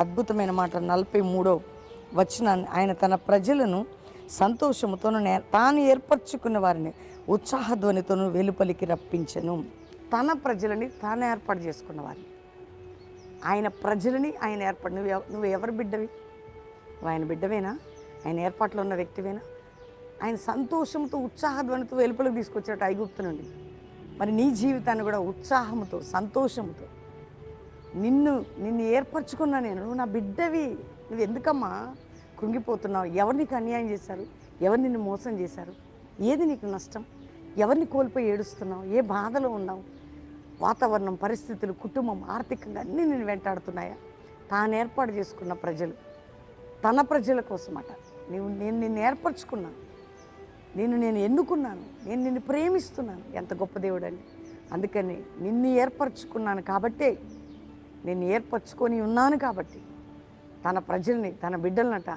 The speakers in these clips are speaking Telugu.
అద్భుతమైన మాట నలభై మూడో వచ్చిన ఆయన తన ప్రజలను సంతోషముతోను నే- తాను ఏర్పరచుకున్న వారిని ఉత్సాహధ్వనితోను వెలుపలికి రప్పించను. తన ప్రజలని తాను ఏర్పాటు చేసుకున్న వారిని. ఆయన ప్రజలని ఆయన ఏర్పాటు నువ్వు ఎవ- నువ్వు ఎవరి బిడ్డవి? నువ్వు ఆయన బిడ్డవేనా? ఆయన ఏర్పాట్లో ఉన్న వ్యక్తివేనా? ఆయన సంతోషంతో ఉత్సాహధ్వనితో వెలుపలికి తీసుకొచ్చినట్టు ఐగుప్తు నుండి మరి నీ జీవితాన్ని కూడా ఉత్సాహంతో సంతోషంతో నిన్ను నిన్ను ఏర్పరచుకున్నా నేను. నువ్వు నా బిడ్డవి. నువ్వు ఎందుకమ్మా కృంగిపోతున్నావు? ఎవరు నీకు అన్యాయం చేశారు? ఎవరు నిన్ను మోసం చేశారు? ఏది నీకు నష్టం? ఎవరిని కోల్పోయి ఏడుస్తున్నావు? ఏ బాధలో ఉన్నావు? వాతావరణం పరిస్థితులు కుటుంబం ఆర్థికంగా అన్నీ నేను వెంటాడుతున్నాయా? తాను ఏర్పాటు చేసుకున్న ప్రజలు. తన ప్రజల కోసమట. నీవు నేను నిన్ను ఏర్పరచుకున్నాను. నేను నేను ఎన్నుకున్నాను. నేను నిన్ను ప్రేమిస్తున్నాను. ఎంత గొప్ప దేవుడు అందుకని నిన్ను ఏర్పరచుకున్నాను కాబట్టే నేను ఏర్పరచుకొని ఉన్నాను కాబట్టి తన ప్రజల్ని తన బిడ్డలనట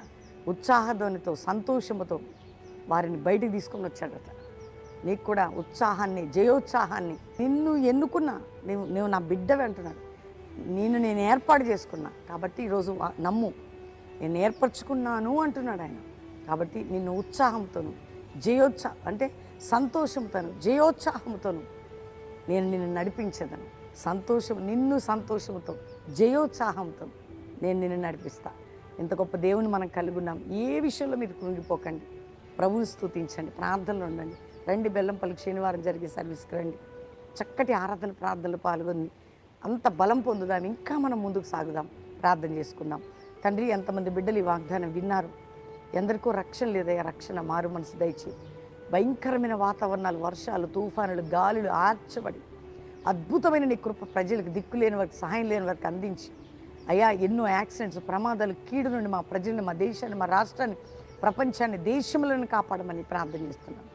ఉత్సాహధ్వనితో సంతోషముతో వారిని బయటికి తీసుకొని వచ్చాడట. నీకు కూడా ఉత్సాహాన్ని జయోత్సాహాన్ని నిన్ను ఎన్నుకున్నా నువ్వు నువ్వు నా బిడ్డ అంటున్నాడు. నేను నేను ఏర్పాటు చేసుకున్నా. కాబట్టి ఈరోజు నమ్ము. నేను ఏర్పరచుకున్నాను అంటున్నాడు ఆయన. కాబట్టి నిన్ను ఉత్సాహంతోను జయోత్సాహ అంటే సంతోషంతోను జయోత్సాహంతోను నేను నిన్ను నడిపించదను. సంతోషం నిన్ను సంతోషంతో జయోత్సాహంతో నేను నిన్ను నడిపిస్తా. ఇంత గొప్ప దేవుని మనం కలిగి ఉన్నాం. ఏ విషయంలో మీరు కృంగిపోకండి. ప్రభువుని స్థుతించండి ప్రార్థనలు ఉండండి. రండి బెల్లంపల్లి శనివారం జరిగే సర్వీస్కి రండి. చక్కటి ఆరాధన ప్రార్థనలు పాల్గొని అంత బలం పొందుదాం. ఇంకా మనం ముందుకు సాగుదాం. ప్రార్థన చేసుకుందాం. తండ్రి ఎంతమంది బిడ్డలు ఈ వాగ్దానం విన్నారు. ఎందరికో రక్షణ లేదయ్యా. రక్షణ మారు మనసు దయచి భయంకరమైన వాతావరణాలు వర్షాలు తుఫానులు గాలులు ఆర్చబడి అద్భుతమైన నీ కృప ప్రజలకు దిక్కు లేని వారికి సహాయం లేని వారికి అందించి అయ్యా ఎన్నో యాక్సిడెంట్స్ ప్రమాదాలు కీడు నుండి మా ప్రజల్ని మా దేశాన్ని మా రాష్ట్రాన్ని ప్రపంచాన్ని దేశములను కాపాడమని ప్రార్థన చేస్తున్నాను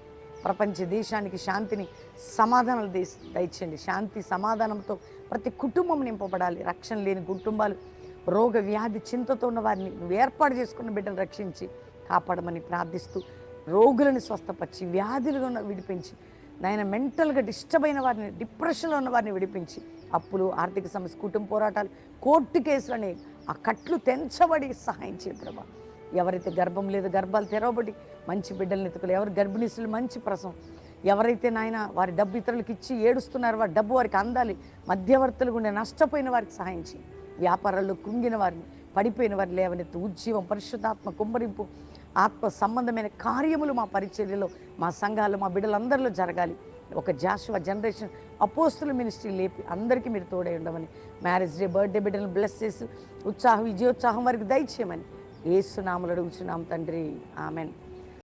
ప్రపంచ దేశానికి శాంతిని సమాధానాలు దయచేయండి. శాంతి సమాధానంతో ప్రతి కుటుంబం నింపబడాలి. రక్షణ లేని కుటుంబాలు రోగ వ్యాధి చింతతో ఉన్న వారిని నువ్వు ఏర్పాటు చేసుకున్న బిడ్డను రక్షించి కాపాడమని ప్రార్థిస్తూ రోగులను స్వస్థపరిచి వ్యాధులుగా విడిపించి నాయన మెంటల్గా డిస్టర్బ్ అయిన వారిని డిప్రెషన్లో ఉన్న వారిని విడిపించి అప్పులు ఆర్థిక సమస్య కుటుంబ పోరాటాలు కోర్టు కేసులని ఆ కట్లు తెంచబడి సహాయం చేయ ప్రభా. ఎవరైతే గర్భం లేదు గర్భాలు తెరవబడి మంచి బిడ్డలను ఎత్తుకోలేదు ఎవరు గర్భిణీసులు మంచి ప్రసవం ఎవరైతే నాయన వారి డబ్బు ఇతరులకు ఇచ్చి ఏడుస్తున్నారో వారి డబ్బు వారికి అందాలి మధ్యవర్తులు ఉండే నష్టపోయిన వారికి సహాయం చేయి. వ్యాపారాల్లో కృంగిన వారిని పడిపోయిన వారిని లేవనెత్తు ఉజ్జీవం పరిశుద్ధాత్మ కుమ్మరింపు ఆత్మ సంబంధమైన కార్యములు మా పరిచర్యలో మా సంఘాలు మా బిడ్డలందరిలో జరగాలి. ఒక జాషువా జనరేషన్ అపోస్తుల మినిస్ట్రీ లేపి అందరికీ మీరు తోడై ఉండమని మ్యారేజ్ డే బర్త్డే బిడ్డలను బ్లెస్ చేసి ఉత్సాహం విజయోత్సాహం వారికి దయచేయమని ఏసునాములు అడుగుచున్నాం తండ్రి. ఆమెన్.